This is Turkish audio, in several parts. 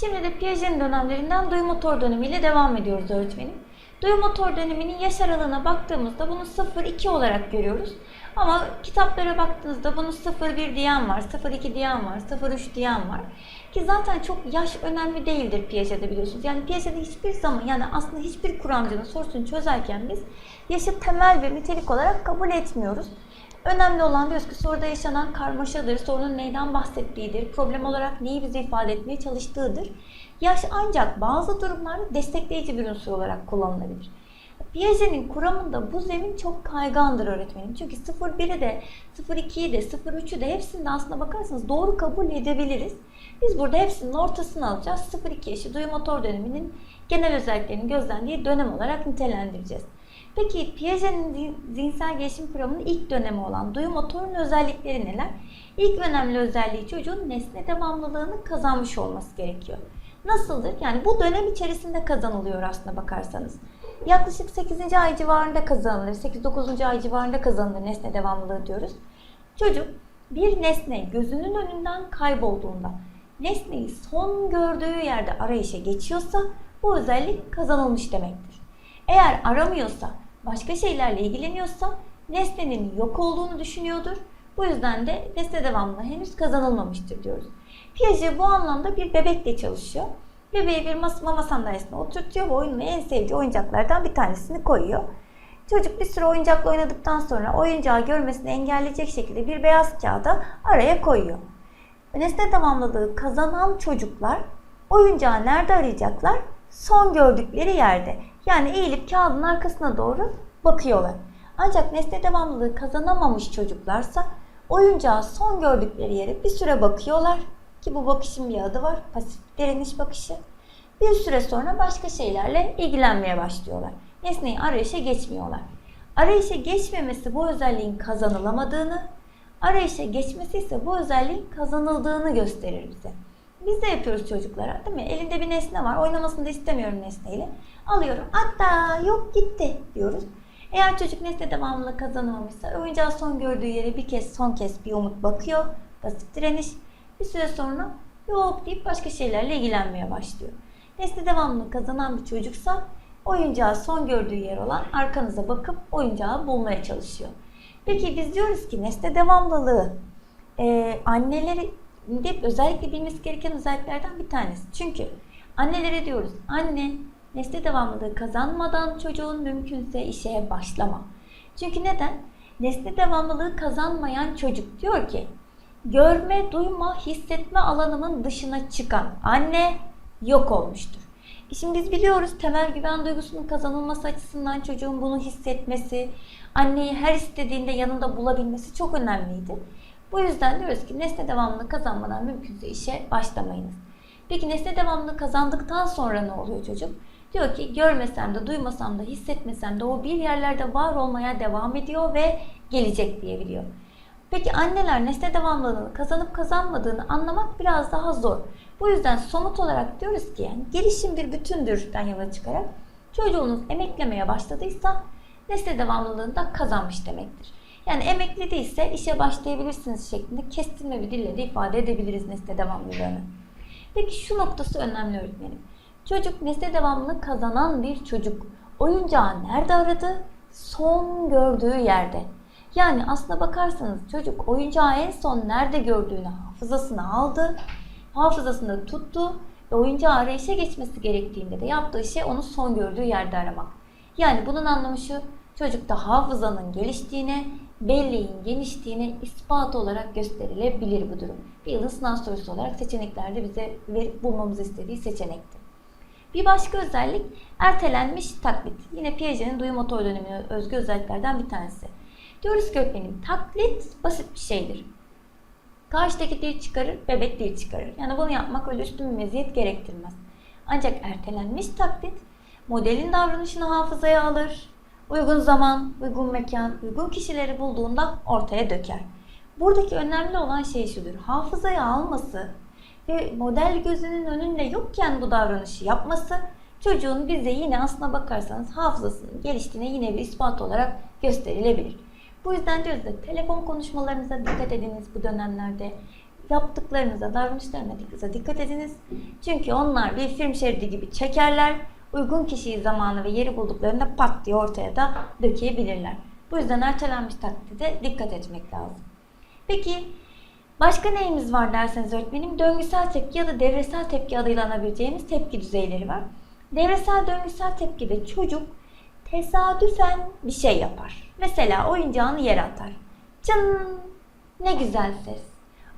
Şimdi de Piaget'in dönemlerinden duyu motor dönemiyle devam ediyoruz öğretmenim. Duyu motor döneminin yaş aralığına baktığımızda bunu 0-2 olarak görüyoruz. Ama kitaplara baktığınızda bunu 0-1 diyen var, 0-2 diyen var, 0-3 diyen var. Ki zaten çok yaş önemli değildir Piaget'de biliyorsunuz. Yani Piaget'de hiçbir zaman yani aslında hiçbir kuramcının sorusunu çözerken biz yaşı temel bir nitelik olarak kabul etmiyoruz. Önemli olan diyoruz ki soruda yaşanan karmaşadır, sorunun neyden bahsettiğidir, problem olarak neyi bize ifade etmeye çalıştığıdır. Yaş ancak bazı durumlarda destekleyici bir unsur olarak kullanılabilir. Piaget'in kuramında bu zemin çok kaygandır öğretmenim. Çünkü 0-1'i de, 0-2'yi de, 0-3'ü de hepsini de aslında bakarsanız doğru kabul edebiliriz. Biz burada hepsinin ortasını alacağız. 0-2 yaşı duyu motor döneminin genel özelliklerini gözlendiği dönem olarak nitelendireceğiz. Peki Piaget'in zihinsel gelişim kuramının ilk dönemi olan duyu motorun özellikleri neler? İlk önemli özelliği çocuğun nesne devamlılığını kazanmış olması gerekiyor. Nasıldır? Yani bu dönem içerisinde kazanılıyor aslında bakarsanız. Yaklaşık 8. ay civarında kazanılır, 8-9. ay civarında kazanılır nesne devamlılığı diyoruz. Çocuk bir nesne gözünün önünden kaybolduğunda nesneyi son gördüğü yerde arayışa geçiyorsa bu özellik kazanılmış demektir. Eğer aramıyorsa, başka şeylerle ilgileniyorsa nesnenin yok olduğunu düşünüyordur. Bu yüzden de nesne devamlılığı henüz kazanılmamıştır diyoruz. Piaget bu anlamda bir bebekle çalışıyor. Bebeği bir mas mama sandalyesine oturtuyor ve oyunun en sevdiği oyuncaklardan bir tanesini koyuyor. Çocuk bir süre oyuncakla oynadıktan sonra oyuncağı görmesini engelleyecek şekilde bir beyaz kağıda araya koyuyor. Nesne devamlılığı kazanan çocuklar oyuncağı nerede arayacaklar? Son gördükleri yerde. Yani eğilip kağıdın arkasına doğru bakıyorlar. Ancak nesne devamlılığı kazanamamış çocuklarsa oyuncağı son gördükleri yere bir süre bakıyorlar ki bu bakışın bir adı var. Pasif direniş bakışı. Bir süre sonra başka şeylerle ilgilenmeye başlıyorlar. Nesneyi arayışa geçmiyorlar. Arayışa geçmemesi bu özelliğin kazanılamadığını, arayışa geçmesi ise bu özelliğin kazanıldığını gösterir bize. Biz de yapıyoruz çocuklara değil mi? Elinde bir nesne var. Oynamasını da istemiyorum nesneyle. Alıyorum. Hatta yok gitti diyoruz. Eğer çocuk nesne devamlılığı kazanamamışsa oyuncağı son gördüğü yere bir kez son kez bir umut bakıyor. Basit direniş. Bir süre sonra yok deyip başka şeylerle ilgilenmeye başlıyor. Nesne devamlılığı kazanan bir çocuksa oyuncağı son gördüğü yer olan arkanıza bakıp oyuncağı bulmaya çalışıyor. Peki biz diyoruz ki nesne devamlılığı e, anneleri de özellikle bilmesi gereken özelliklerden bir tanesi. Çünkü annelere diyoruz anne nesne devamlılığı kazanmadan çocuğun mümkünse işe başlama. Çünkü neden? Nesne devamlılığı kazanmayan çocuk diyor ki görme, duyma, hissetme alanımın dışına çıkan anne yok olmuştur. E Şimdi biz biliyoruz temel güven duygusunun kazanılması açısından çocuğun bunu hissetmesi, anneyi her istediğinde yanında bulabilmesi çok önemliydi. Bu yüzden diyoruz ki nesne devamlılığı kazanmadan mümkünse işe başlamayınız. Peki nesne devamlılığı kazandıktan sonra ne oluyor çocuk? Diyor ki görmesem de, duymasam da, hissetmesem de o bir yerlerde var olmaya devam ediyor ve gelecek diyebiliyor. Peki anneler nesne devamlılığını kazanıp kazanmadığını anlamak biraz daha zor. Bu yüzden somut olarak diyoruz ki yani gelişim bir bütündürden yola çıkarak çocuğunuz emeklemeye başladıysa nesne devamlılığını da kazanmış demektir. Yani emekli değilse işe başlayabilirsiniz şeklinde kestirme bir dille de ifade edebiliriz nesne devamlılığını. Peki şu noktası önemli öğretmenim. Çocuk nesne devamlılığı kazanan bir çocuk. Oyuncağı nerede aradı? Son gördüğü yerde. Yani aslına bakarsanız çocuk oyuncağı en son nerede gördüğünü hafızasına aldı, hafızasında tuttu ve oyuncağı arayışa geçmesi gerektiğinde de yaptığı şey onu son gördüğü yerde aramak. Yani bunun anlamı şu, çocukta hafızanın geliştiğine, belleğin genişliğine ispat olarak gösterilebilir bu durum. Bir yılın sınav sorusu olarak seçeneklerde bize verip bulmamızı istediği seçenekti. Bir başka özellik ertelenmiş taklit. Yine Piaget'in duyu motor dönemine özgü özelliklerden bir tanesi. Diyoruz ki öğretmenim taklit basit bir şeydir. Karşıdaki dil çıkarır, bebek dil çıkarır. Yani bunu yapmak öyle üstün bir meziyet gerektirmez. Ancak ertelenmiş taklit modelin davranışını hafızaya alır. Uygun zaman, uygun mekan, uygun kişileri bulduğunda ortaya döker. Buradaki önemli olan şey şudur. Hafızaya alması ve model gözünün önünde yokken bu davranışı yapması çocuğun bize yine aslına bakarsanız hafızasının geliştiğine yine bir ispat olarak gösterilebilir. Bu yüzden diyoruz da telefon konuşmalarınıza dikkat ediniz bu dönemlerde. yaptıklarınıza, davranışlarına dikkat ediniz. Çünkü onlar bir film şeridi gibi çekerler. Uygun kişiyi zamanı ve yeri bulduklarında pat diye ortaya da dökebilirler. Bu yüzden ertelenmiş takdirde dikkat etmek lazım. Peki başka neyimiz var derseniz öğretmenim döngüsel tepki ya da devresel tepki adıyla anabileceğimiz tepki düzeyleri var. Devresel döngüsel tepkide çocuk tesadüfen bir şey yapar. Mesela oyuncağını yere atar. Cın ne güzel ses.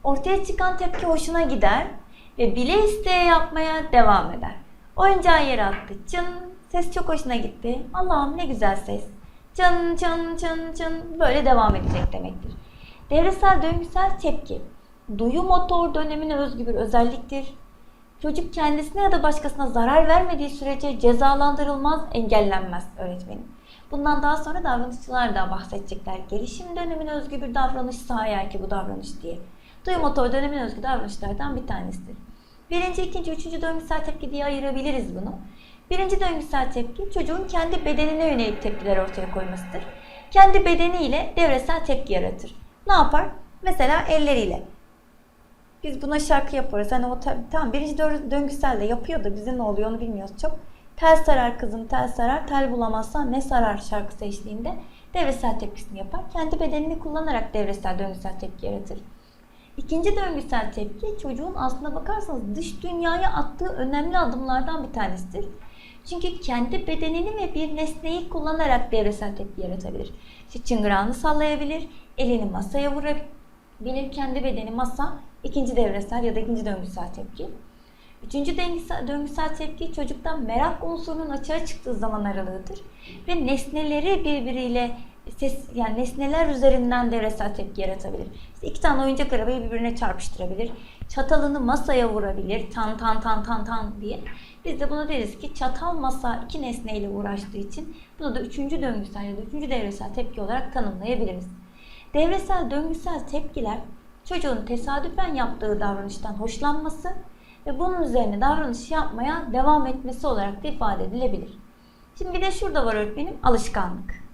Ortaya çıkan tepki hoşuna gider ve bile isteye yapmaya devam eder. Oyuncağı yere attı. Cın ses çok hoşuna gitti. Allah'ım ne güzel ses. Cın cın cın cın böyle devam edecek demektir. Devresel döngüsel tepki duyu motor dönemine özgü bir özelliktir. Çocuk kendisine ya da başkasına zarar vermediği sürece cezalandırılmaz, engellenmez öğretmenim. Bundan daha sonra davranışçılar da bahsedecekler. Gelişim dönemine özgü bir davranışsa eğer ki bu davranış diye. Duyu motor dönemine özgü davranışlardan bir tanesidir. Birinci, ikinci, üçüncü döngüsel tepki diye ayırabiliriz bunu. Birinci döngüsel tepki çocuğun kendi bedenine yönelik tepkiler ortaya koymasıdır. Kendi bedeniyle devresel tepki yaratır. Ne yapar? Mesela elleriyle. Biz buna şarkı yaparız. Hani o ta- tamam birinci dö- döngüsel de yapıyor da bize ne oluyor onu bilmiyoruz çok. Tel sarar kızım tel sarar, tel bulamazsan ne sarar şarkısı eşliğinde devresel tepkisini yapar. Kendi bedenini kullanarak devresel döngüsel tepki yaratır. İkinci döngüsel tepki çocuğun aslına bakarsanız dış dünyaya attığı önemli adımlardan bir tanesidir. Çünkü kendi bedenini ve bir nesneyi kullanarak devresel tepki yaratabilir. Çıngırağını sallayabilir, elini masaya vurabilir, kendi bedeni masa, ikinci devresel ya da ikinci döngüsel tepki. Üçüncü döngüsel, tepki çocuktan merak unsurunun açığa çıktığı zaman aralığıdır. Ve nesneleri birbiriyle ses yani nesneler üzerinden devresel tepki yaratabilir. İşte iki tane oyuncak arabayı birbirine çarpıştırabilir. Çatalını masaya vurabilir. Tan tan tan tan tan diye. Biz de buna deriz ki çatal masa iki nesneyle uğraştığı için bunu da üçüncü döngüsel ya da üçüncü devresel tepki olarak tanımlayabiliriz. Devresel döngüsel tepkiler çocuğun tesadüfen yaptığı davranıştan hoşlanması ve bunun üzerine davranış yapmaya devam etmesi olarak da ifade edilebilir. Şimdi bir de şurada var öğretmenim alışkanlık.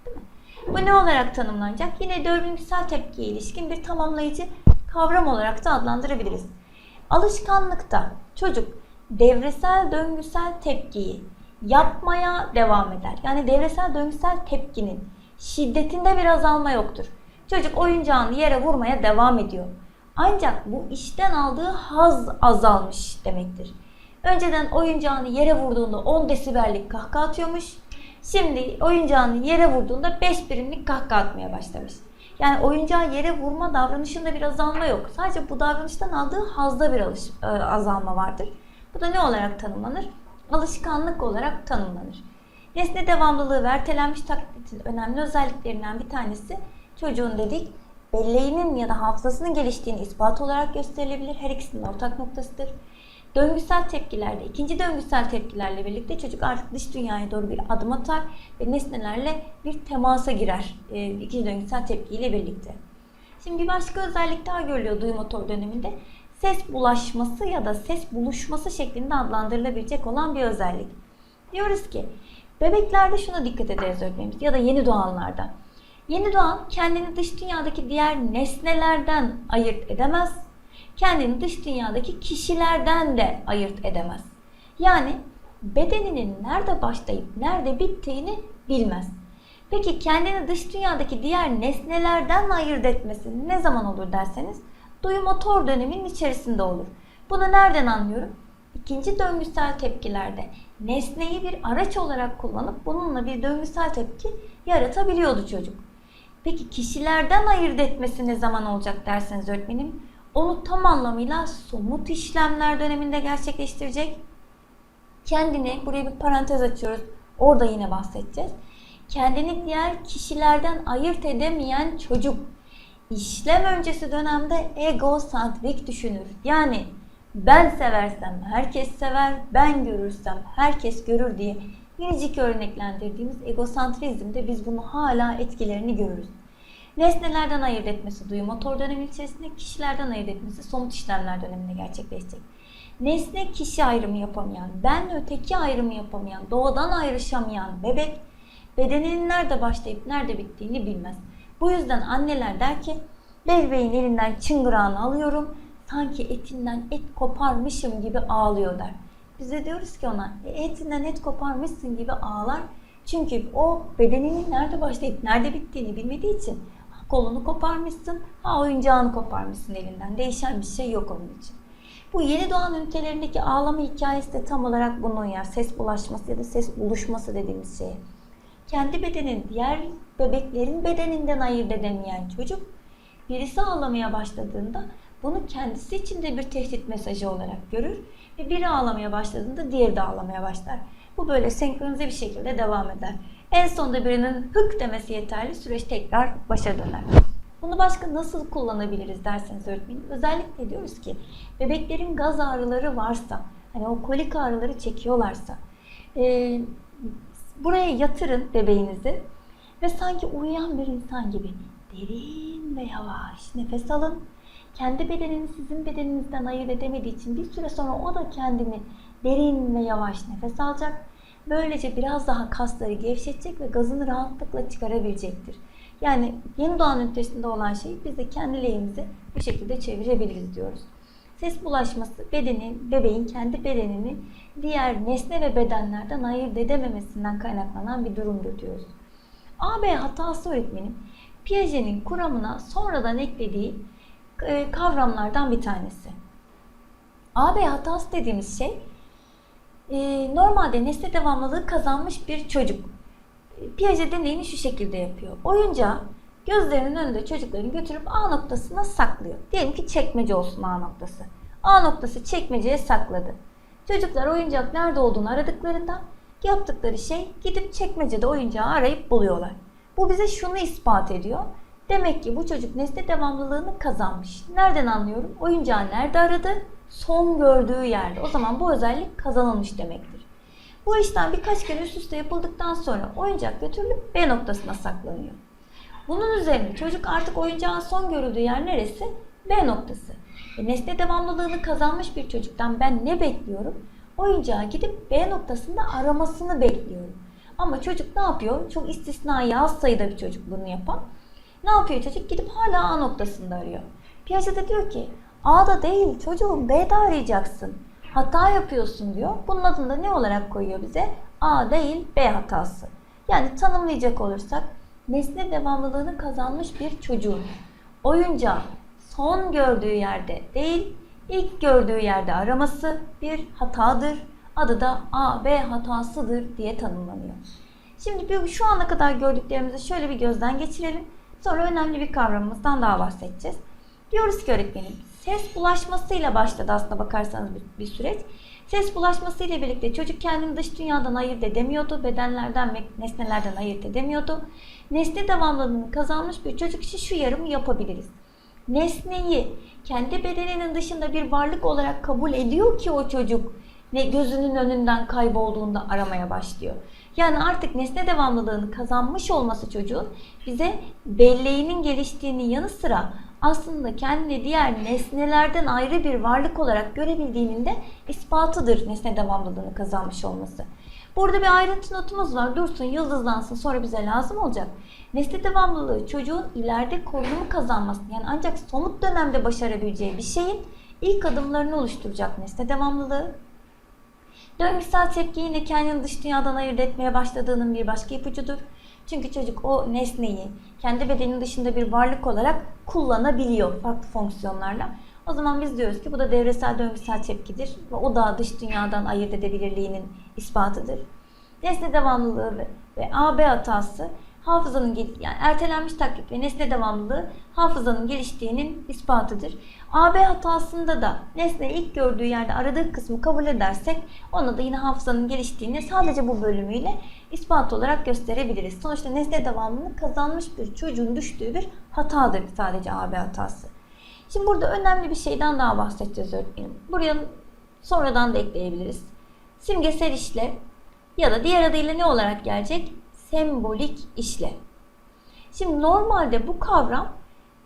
Bu ne olarak tanımlanacak? Yine döngüsel tepkiye ilişkin bir tamamlayıcı kavram olarak da adlandırabiliriz. Alışkanlıkta çocuk devresel döngüsel tepkiyi yapmaya devam eder. Yani devresel döngüsel tepkinin şiddetinde bir azalma yoktur. Çocuk oyuncağını yere vurmaya devam ediyor. Ancak bu işten aldığı haz azalmış demektir. Önceden oyuncağını yere vurduğunda 10 desibellik kahkaha atıyormuş. Şimdi oyuncağını yere vurduğunda 5 birimlik kahkaha atmaya başlamış. Yani oyuncağı yere vurma davranışında bir azalma yok. Sadece bu davranıştan aldığı hazda bir alış, e, azalma vardır. Bu da ne olarak tanımlanır? Alışkanlık olarak tanımlanır. Nesne devamlılığı ve ertelenmiş taklitin önemli özelliklerinden bir tanesi çocuğun dedik belleğinin ya da hafızasının geliştiğini ispat olarak gösterilebilir. Her ikisinin ortak noktasıdır. Döngüsel tepkilerde, ikinci döngüsel tepkilerle birlikte çocuk artık dış dünyaya doğru bir adım atar ve nesnelerle bir temasa girer e, ikinci döngüsel tepkiyle birlikte. Şimdi bir başka özellik daha görülüyor duyu motor döneminde. Ses bulaşması ya da ses buluşması şeklinde adlandırılabilecek olan bir özellik. Diyoruz ki bebeklerde şuna dikkat ederiz öğretmenimiz ya da yeni doğanlarda. Yeni doğan kendini dış dünyadaki diğer nesnelerden ayırt edemez. Kendini dış dünyadaki kişilerden de ayırt edemez. Yani bedeninin nerede başlayıp nerede bittiğini bilmez. Peki kendini dış dünyadaki diğer nesnelerden ayırt etmesi ne zaman olur derseniz duyu motor döneminin içerisinde olur. Bunu nereden anlıyorum? İkinci döngüsel tepkilerde nesneyi bir araç olarak kullanıp bununla bir döngüsel tepki yaratabiliyordu çocuk. Peki kişilerden ayırt etmesi ne zaman olacak derseniz öğretmenim, onu tam anlamıyla somut işlemler döneminde gerçekleştirecek. Kendini, buraya bir parantez açıyoruz, orada yine bahsedeceğiz. Kendini diğer kişilerden ayırt edemeyen çocuk, işlem öncesi dönemde egosantrik düşünür. Yani ben seversem herkes sever, ben görürsem herkes görür diye minicik örneklendirdiğimiz egosantrizmde biz bunu hala etkilerini görürüz. Nesnelerden ayırt etmesi duyu motor dönemi içerisinde, kişilerden ayırt etmesi somut işlemler döneminde gerçekleşecek. Nesne kişi ayrımı yapamayan, ben öteki ayrımı yapamayan, doğadan ayrışamayan bebek bedeninin nerede başlayıp nerede bittiğini bilmez. Bu yüzden anneler der ki bebeğin elinden çıngırağını alıyorum, sanki etinden et koparmışım gibi ağlıyor der. Biz de diyoruz ki ona "E, etinden et koparmışsın gibi ağlar. Çünkü o bedeninin nerede başlayıp nerede bittiğini bilmediği için kolunu koparmışsın, ha oyuncağını koparmışsın elinden. Değişen bir şey yok onun için. Bu yeni doğan ünitelerindeki ağlama hikayesi de tam olarak bunun ya ses bulaşması ya da ses buluşması dediğimiz şey. Kendi bedenin diğer bebeklerin bedeninden ayırt edemeyen çocuk birisi ağlamaya başladığında bunu kendisi için de bir tehdit mesajı olarak görür ve biri ağlamaya başladığında diğeri de ağlamaya başlar. Bu böyle senkronize bir şekilde devam eder. En sonunda birinin hık demesi yeterli süreç tekrar başa döner. Bunu başka nasıl kullanabiliriz derseniz öğretmenim. Özellikle diyoruz ki bebeklerin gaz ağrıları varsa, hani o kolik ağrıları çekiyorlarsa, e, buraya yatırın bebeğinizi ve sanki uyuyan bir insan gibi derin ve yavaş nefes alın. Kendi bedenini sizin bedeninizden ayırt edemediği için bir süre sonra o da kendini derin ve yavaş nefes alacak. Böylece biraz daha kasları gevşetecek ve gazını rahatlıkla çıkarabilecektir. Yani yeni doğan ünitesinde olan şeyi biz de kendi bu şekilde çevirebiliriz diyoruz. Ses bulaşması bedenin, bebeğin kendi bedenini diğer nesne ve bedenlerden ayırt edememesinden kaynaklanan bir durumdur diyoruz. AB hatası öğretmenim Piaget'in kuramına sonradan eklediği kavramlardan bir tanesi. AB hatası dediğimiz şey e, normalde nesne devamlılığı kazanmış bir çocuk. E, Piaget deneyini şu şekilde yapıyor. Oyuncağı gözlerinin önünde çocukların götürüp A noktasına saklıyor. Diyelim ki çekmece olsun A noktası. A noktası çekmeceye sakladı. Çocuklar oyuncak nerede olduğunu aradıklarında yaptıkları şey gidip çekmecede oyuncağı arayıp buluyorlar. Bu bize şunu ispat ediyor. Demek ki bu çocuk nesne devamlılığını kazanmış. Nereden anlıyorum? Oyuncağı nerede aradı? Son gördüğü yerde. O zaman bu özellik kazanılmış demektir. Bu işlem birkaç kere üst üste yapıldıktan sonra oyuncak götürülüp B noktasına saklanıyor. Bunun üzerine çocuk artık oyuncağın son görüldüğü yer neresi? B noktası. E, nesne devamlılığını kazanmış bir çocuktan ben ne bekliyorum? Oyuncağı gidip B noktasında aramasını bekliyorum. Ama çocuk ne yapıyor? Çok istisnai az sayıda bir çocuk bunu yapan. Ne yapıyor çocuk? Gidip hala A noktasında arıyor. De diyor ki A'da değil çocuğum B'de arayacaksın. Hata yapıyorsun diyor. Bunun adını da ne olarak koyuyor bize? A değil B hatası. Yani tanımlayacak olursak nesne devamlılığını kazanmış bir çocuğun oyuncağı son gördüğü yerde değil ilk gördüğü yerde araması bir hatadır. Adı da A, B hatasıdır diye tanımlanıyor. Şimdi şu ana kadar gördüklerimizi şöyle bir gözden geçirelim. Sonra önemli bir kavramımızdan daha bahsedeceğiz. Diyoruz ki öğretmenim, ses bulaşmasıyla başladı aslında bakarsanız bir, bir süreç. Ses bulaşmasıyla birlikte çocuk kendini dış dünyadan ayırt edemiyordu. Bedenlerden ve nesnelerden ayırt edemiyordu. Nesne devamlılığını kazanmış bir çocuk için şu yarımı yapabiliriz. Nesneyi kendi bedeninin dışında bir varlık olarak kabul ediyor ki o çocuk ne gözünün önünden kaybolduğunda aramaya başlıyor. Yani artık nesne devamlılığını kazanmış olması çocuğun bize belleğinin geliştiğini yanı sıra aslında kendini diğer nesnelerden ayrı bir varlık olarak görebildiğinin de ispatıdır nesne devamlılığını kazanmış olması. Burada bir ayrıntı notumuz var. Dursun, yıldızlansın sonra bize lazım olacak. Nesne devamlılığı çocuğun ileride korunumu kazanmasını yani ancak somut dönemde başarabileceği bir şeyin ilk adımlarını oluşturacak nesne devamlılığı. Döngüsel tepki yine kendini dış dünyadan ayırt etmeye başladığının bir başka ipucudur. Çünkü çocuk o nesneyi kendi bedeninin dışında bir varlık olarak kullanabiliyor farklı fonksiyonlarla. O zaman biz diyoruz ki bu da devresel döngüsel tepkidir ve o da dış dünyadan ayırt edebilirliğinin ispatıdır. Nesne devamlılığı ve AB hatası hafızanın yani ertelenmiş taklit ve nesne devamlılığı hafızanın geliştiğinin ispatıdır. AB hatasında da nesne ilk gördüğü yerde aradığı kısmı kabul edersek ona da yine hafızanın geliştiğini sadece bu bölümüyle ispat olarak gösterebiliriz. Sonuçta nesne devamlılığını kazanmış bir çocuğun düştüğü bir hatadır sadece AB hatası. Şimdi burada önemli bir şeyden daha bahsedeceğiz öğretmenim. Buraya sonradan da ekleyebiliriz. Simgesel işlev ya da diğer adıyla ne olarak gelecek? Sembolik işlev. Şimdi normalde bu kavram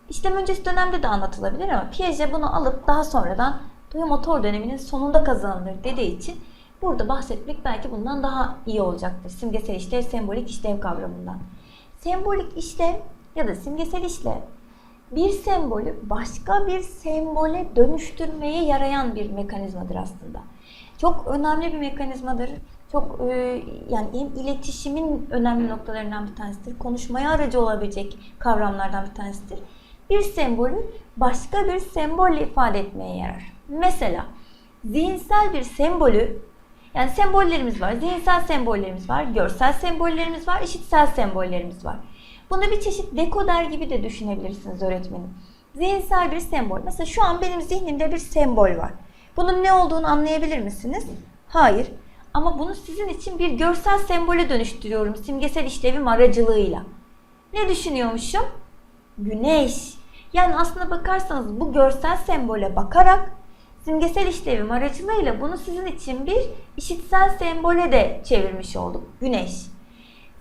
işlem öncesi dönemde de anlatılabilir ama Piaget bunu alıp daha sonradan duyum motor döneminin sonunda kazanılır dediği için burada bahsetmek belki bundan daha iyi olacaktır. Simgesel işlev, sembolik işlev kavramından. Sembolik işlev ya da simgesel işlev bir sembolü başka bir sembole dönüştürmeye yarayan bir mekanizmadır aslında. Çok önemli bir mekanizmadır. Çok e, yani hem iletişimin önemli noktalarından bir tanesidir. Konuşmaya aracı olabilecek kavramlardan bir tanesidir. Bir sembolü başka bir sembolle ifade etmeye yarar. Mesela zihinsel bir sembolü yani sembollerimiz var. Zihinsel sembollerimiz var, görsel sembollerimiz var, işitsel sembollerimiz var. Bunu bir çeşit dekoder gibi de düşünebilirsiniz öğretmenim. Zihinsel bir sembol. Mesela şu an benim zihnimde bir sembol var. Bunun ne olduğunu anlayabilir misiniz? Hayır. Ama bunu sizin için bir görsel sembole dönüştürüyorum simgesel işlevim aracılığıyla. Ne düşünüyormuşum? Güneş. Yani aslına bakarsanız bu görsel sembole bakarak simgesel işlevim aracılığıyla bunu sizin için bir işitsel sembole de çevirmiş olduk. Güneş.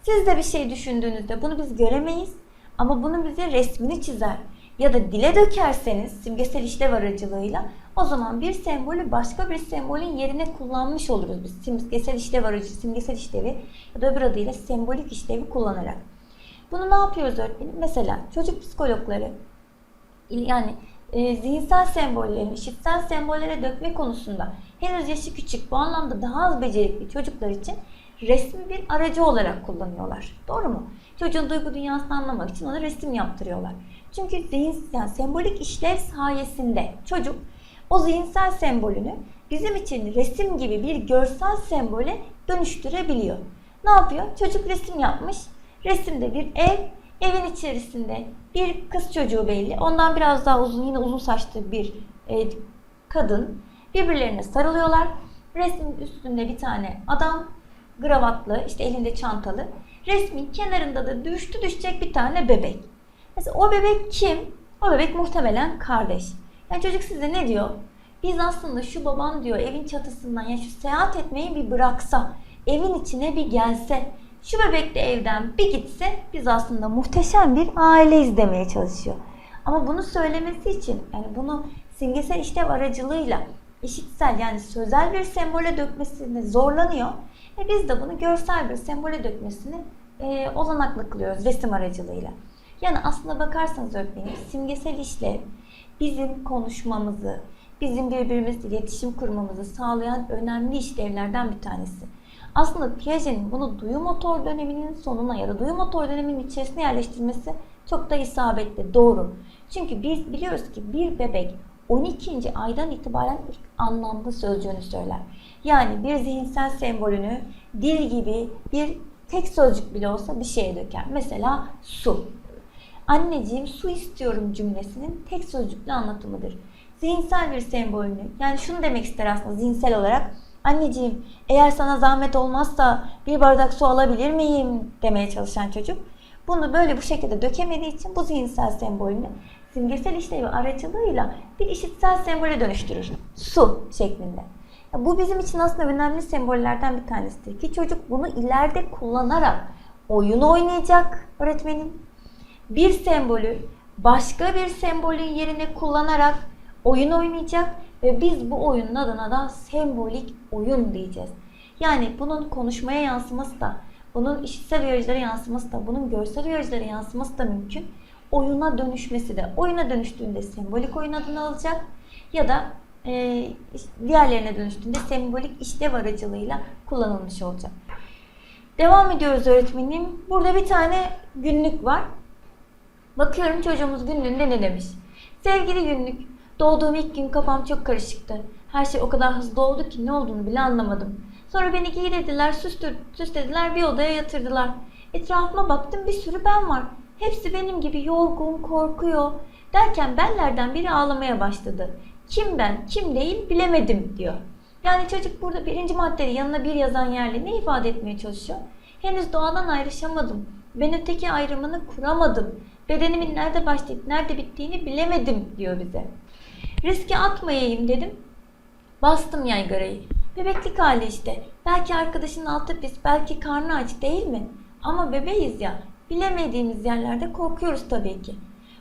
Siz de bir şey düşündüğünüzde bunu biz göremeyiz ama bunu bize resmini çizer ya da dile dökerseniz simgesel işlev aracılığıyla o zaman bir sembolü başka bir sembolün yerine kullanmış oluruz biz. Simgesel işlev aracı, simgesel işlevi ya da öbür adıyla sembolik işlevi kullanarak. Bunu ne yapıyoruz öğretmenim? Mesela çocuk psikologları yani e, zihinsel sembollerini işitsel sembollere dökme konusunda henüz yaşı küçük bu anlamda daha az becerikli çocuklar için resmi bir aracı olarak kullanıyorlar. Doğru mu? Çocuğun duygu dünyasını anlamak için ona resim yaptırıyorlar. Çünkü zihin, yani sembolik işlev sayesinde çocuk o zihinsel sembolünü bizim için resim gibi bir görsel sembole dönüştürebiliyor. Ne yapıyor? Çocuk resim yapmış. Resimde bir ev, evin içerisinde bir kız çocuğu belli. Ondan biraz daha uzun, yine uzun saçlı bir e, kadın. Birbirlerine sarılıyorlar. Resmin üstünde bir tane adam, gravatlı, işte elinde çantalı. Resmin kenarında da düştü düşecek bir tane bebek. Mesela o bebek kim? O bebek muhtemelen kardeş. Yani çocuk size ne diyor? Biz aslında şu babam diyor evin çatısından ya şu seyahat etmeyi bir bıraksa, evin içine bir gelse, şu bebek de evden bir gitse biz aslında muhteşem bir aile izlemeye çalışıyor. Ama bunu söylemesi için yani bunu simgesel işlev aracılığıyla işitsel yani sözel bir sembole dökmesini zorlanıyor. E biz de bunu görsel bir sembole dökmesini e, olanaklı kılıyoruz resim aracılığıyla. Yani aslında bakarsanız öğretmenim simgesel işlev bizim konuşmamızı, bizim birbirimizle iletişim kurmamızı sağlayan önemli işlevlerden bir tanesi. Aslında Piaget'in bunu duyu motor döneminin sonuna ya da duyu motor döneminin içerisine yerleştirmesi çok da isabetli, doğru. Çünkü biz biliyoruz ki bir bebek 12. aydan itibaren ilk anlamlı sözcüğünü söyler. Yani bir zihinsel sembolünü dil gibi bir tek sözcük bile olsa bir şeye döker. Mesela su. Anneciğim su istiyorum cümlesinin tek sözcüklü anlatımıdır. Zihinsel bir sembolünü yani şunu demek ister aslında zihinsel olarak anneciğim eğer sana zahmet olmazsa bir bardak su alabilir miyim demeye çalışan çocuk bunu böyle bu şekilde dökemediği için bu zihinsel sembolünü simgesel işlevi aracılığıyla bir işitsel sembole dönüştürür. Su şeklinde. Bu bizim için aslında önemli sembollerden bir tanesidir ki çocuk bunu ileride kullanarak oyun oynayacak öğretmenim. Bir sembolü başka bir sembolün yerine kullanarak oyun oynayacak ve biz bu oyunun adına da sembolik oyun diyeceğiz. Yani bunun konuşmaya yansıması da, bunun işitsel uyarıcılara yansıması da, bunun görsel uyarıcılara yansıması da mümkün. Oyuna dönüşmesi de, oyuna dönüştüğünde sembolik oyun adını alacak ya da e, diğerlerine dönüştüğünde sembolik işlev aracılığıyla kullanılmış olacak. Devam ediyoruz öğretmenim. Burada bir tane günlük var. Bakıyorum çocuğumuz günlüğünde ne demiş. Sevgili günlük, doğduğum ilk gün kafam çok karışıktı. Her şey o kadar hızlı oldu ki ne olduğunu bile anlamadım. Sonra beni süstür, süslediler, bir odaya yatırdılar. Etrafıma baktım bir sürü ben var. Hepsi benim gibi yorgun, korkuyor. Derken benlerden biri ağlamaya başladı. Kim ben, kim değil bilemedim diyor. Yani çocuk burada birinci maddeyi yanına bir yazan yerle ne ifade etmeye çalışıyor? Henüz doğadan ayrışamadım. Ben öteki ayrımını kuramadım. Bedenimin nerede başlayıp nerede bittiğini bilemedim diyor bize. Riske atmayayım dedim. Bastım yaygarayı. Bebeklik hali işte. Belki arkadaşının altı pis, belki karnı aç değil mi? Ama bebeğiz ya. Bilemediğimiz yerlerde korkuyoruz tabii ki.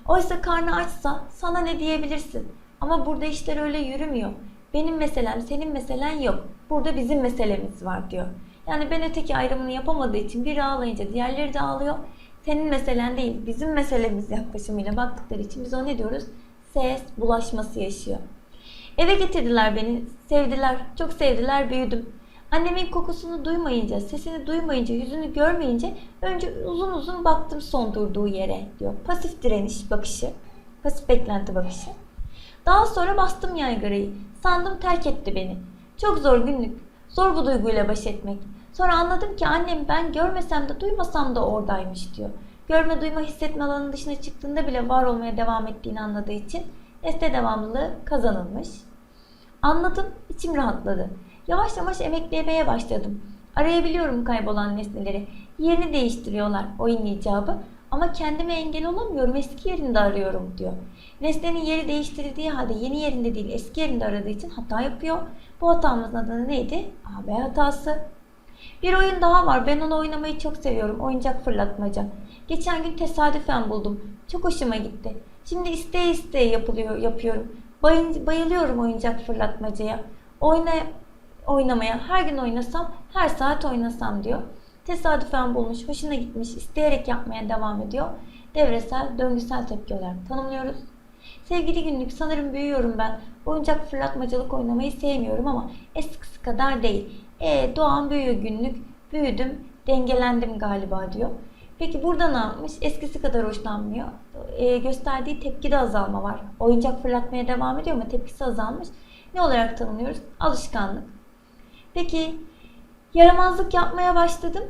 Oysa karnı açsa sana ne diyebilirsin? Ama burada işler öyle yürümüyor. Benim meselem, senin meselen yok. Burada bizim meselemiz var diyor. Yani ben öteki ayrımını yapamadığı için biri ağlayınca diğerleri de ağlıyor. Senin meselen değil, bizim meselemiz yaklaşımıyla baktıkları için biz ona ne diyoruz? Ses bulaşması yaşıyor. Eve getirdiler beni, sevdiler, çok sevdiler, büyüdüm. Annemin kokusunu duymayınca, sesini duymayınca, yüzünü görmeyince önce uzun uzun baktım son durduğu yere diyor. Pasif direniş bakışı, pasif beklenti bakışı. Daha sonra bastım yaygarayı. Sandım terk etti beni. Çok zor günlük. Zor bu duyguyla baş etmek. Sonra anladım ki annem ben görmesem de duymasam da oradaymış diyor. Görme duyma hissetme alanının dışına çıktığında bile var olmaya devam ettiğini anladığı için nesne devamlılığı kazanılmış. Anladım, içim rahatladı. Yavaş yavaş emeklemeye başladım. Arayabiliyorum kaybolan nesneleri. Yerini değiştiriyorlar oyun icabı. Ama kendime engel olamıyorum. Eski yerinde arıyorum diyor. Nesnenin yeri değiştirildiği halde yeni yerinde değil eski yerinde aradığı için hata yapıyor. Bu hatamızın adı neydi? AB hatası. Bir oyun daha var. Ben onu oynamayı çok seviyorum. Oyuncak fırlatmaca. Geçen gün tesadüfen buldum. Çok hoşuma gitti. Şimdi isteye isteye yapılıyor, yapıyorum. Bayın, bayılıyorum oyuncak fırlatmacaya. Oyna, oynamaya her gün oynasam, her saat oynasam diyor. Tesadüfen bulmuş, hoşuna gitmiş, isteyerek yapmaya devam ediyor. Devresel, döngüsel tepki olarak tanımlıyoruz. Sevgili günlük, sanırım büyüyorum ben. Oyuncak fırlatmacılık oynamayı sevmiyorum ama eskisi kadar değil. E, doğan büyüyor günlük, büyüdüm, dengelendim galiba diyor. Peki burada ne yapmış? Eskisi kadar hoşlanmıyor. E, gösterdiği tepkide azalma var. Oyuncak fırlatmaya devam ediyor ama tepkisi azalmış. Ne olarak tanımlıyoruz? Alışkanlık. Peki yaramazlık yapmaya başladım.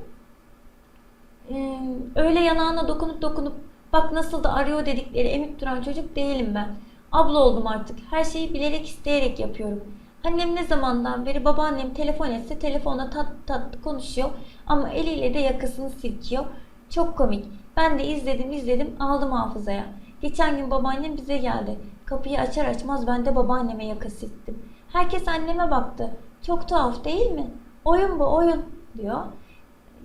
Ee, öyle yanağına dokunup dokunup bak nasıl da arıyor dedikleri emip duran çocuk değilim ben. Abla oldum artık. Her şeyi bilerek isteyerek yapıyorum. Annem ne zamandan beri babaannem telefon etse telefonla tat tatlı konuşuyor ama eliyle de yakasını silkiyor. Çok komik. Ben de izledim izledim aldım hafızaya. Geçen gün babaannem bize geldi. Kapıyı açar açmaz ben de babaanneme yaka silktim. Herkes anneme baktı. Çok tuhaf değil mi? Oyun bu oyun diyor.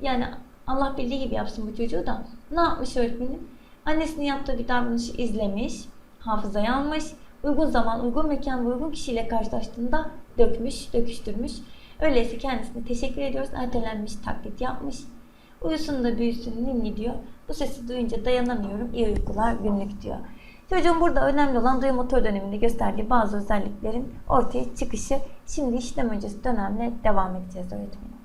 Yani Allah bildiği gibi yapsın bu çocuğu da. Ne yapmış öğretmenim? Annesinin yaptığı bir davranışı izlemiş, hafızaya almış, uygun zaman, uygun mekan ve uygun kişiyle karşılaştığında dökmüş, döküştürmüş. Öyleyse kendisine teşekkür ediyoruz. Ertelenmiş, taklit yapmış. Uyusun da büyüsün ninni diyor. Bu sesi duyunca dayanamıyorum. İyi uykular günlük diyor. Çocuğun burada önemli olan duyu motor döneminde gösterdiği bazı özelliklerin ortaya çıkışı. Şimdi işlem öncesi dönemle devam edeceğiz öğretmenim.